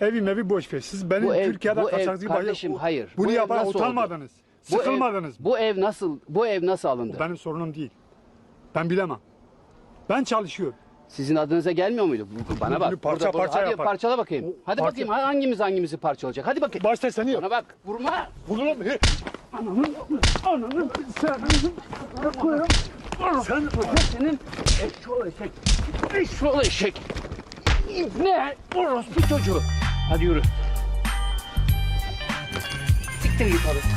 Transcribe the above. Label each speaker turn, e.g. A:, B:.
A: Evim evi boş ver. Siz benim
B: Bu ev-
A: Türkiye'de
B: bu ev- kardeşim, hayır.
A: Bunu
B: Bu ev
A: yapan
B: nasıl oldu?
A: utanmadınız.
B: Bu ev-
A: Sıkılmadınız?
B: Bu ev nasıl bu ev nasıl alındı?
A: Benim sorunum değil. Ben bilemem. Ben çalışıyorum.
B: Sizin adınıza gelmiyor muydu? Bu- Bana bak.
A: Bunu parça parça
B: Hadi
A: yapar.
B: parçala bakayım.
A: O
B: Hadi
A: parça-
B: bakayım hangimiz hangimizi parçalayacak. Hadi bakayım.
A: Başta seni yap.
B: Bana bak. Vurma.
A: Vururum. Ananın, senin, koyarım. Sen,
B: Senin eşşoğlu eşek. Eşşoğlu eşek. Ne? Orospu çocuğu. Hadi yürü. Siktir git hadi.